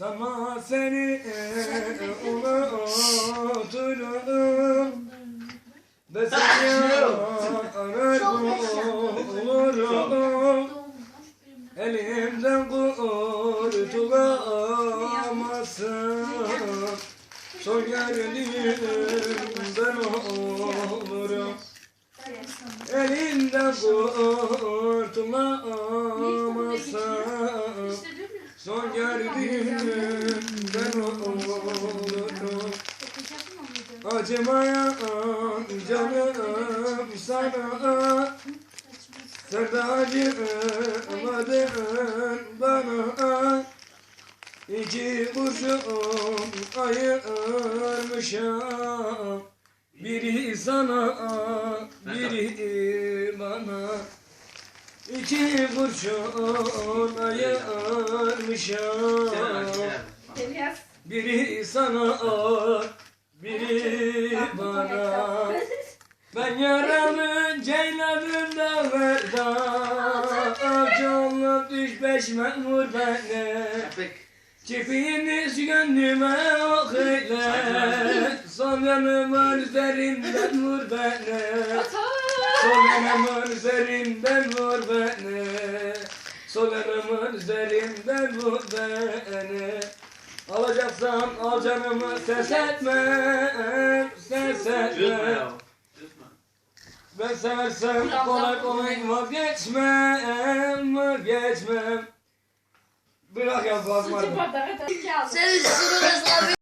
Sana seni unuturum Ve seni bulurum Elimden kurtulamazsın. Son ben olurum. Elinden kurtulamazsın Son gördüğüm ben olurum Acımayan canım sana. Sen de acımadın bana. İki kurşun ayırmışım. Biri sana, biri bana İki kurşun ayırmışım. Biri sana, biri bana. Ben yaramı ceyladım dağlarda Avcı düş peşmen vur beni. Çiftliğiniz gönlüme ok eyle. Son yanımın üzerinden vur beni Sol yanımın üzerinden vur beni. Sol yanımın üzerinden vur beni. Alacaksan al canımı ses etme. Ses etme. Ben seversem kolay kolay vazgeçmem Vazgeçmem. Bırak ya basma Sen üstüne